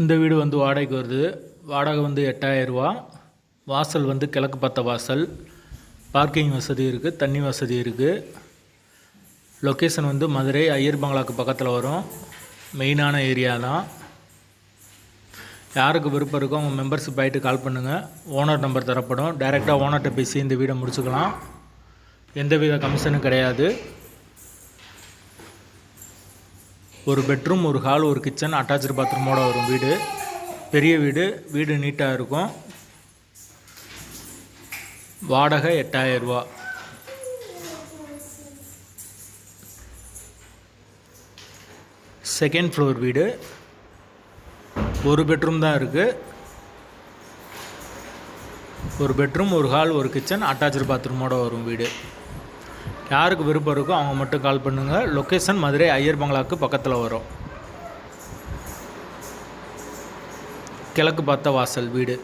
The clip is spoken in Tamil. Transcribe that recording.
இந்த வீடு வந்து வாடகைக்கு வருது. வாடகை வந்து எட்டாயிரரூவா வாசல் வந்து கிழக்கு பார்த்த வாசல். பார்க்கிங் வசதி இருக்குது தண்ணி வசதி இருக்குது லொக்கேஷன் வந்து மதுரை ஐயர் பங்களாக்கு பக்கத்தில் வரும். மெயினான ஏரியா தான். யாருக்கு விருப்பம் இருக்கோ அவங்க மெம்பர்ஷிப் ஆகிட்டு கால் பண்ணுங்கள் ஓனர் நம்பர் தரப்படும். டைரெக்டாக ஓனர்கிட்ட பேசி இந்த வீடை முடிச்சுக்கலாம். எந்தவித கமிஷனும் கிடையாது. ஒரு பெட்ரூம் ஒரு ஹால் ஒரு கிச்சன் அட்டாச்சு பாத்ரூமோட வரும் வீடு. பெரிய வீடு வீடு நீட்டாக இருக்கும். வாடகை எட்டாயிரரூபா செகண்ட் ஃப்ளோர் வீடு. ஒரு பெட்ரூம் தான் இருக்குது ஒரு பெட்ரூம் ஒரு ஹால் ஒரு கிச்சன் அட்டாச்சு பாத்ரூமோட வரும் வீடு. யாருக்கு விருப்பம் இருக்கோ அவங்க மட்டும் கால் பண்ணுங்கள் லொக்கேஷன் மதுரை ஐயர் பங்களாவுக்கு பக்கத்தில் வரும். கிழக்கு பார்த்த வாசல் வீடு.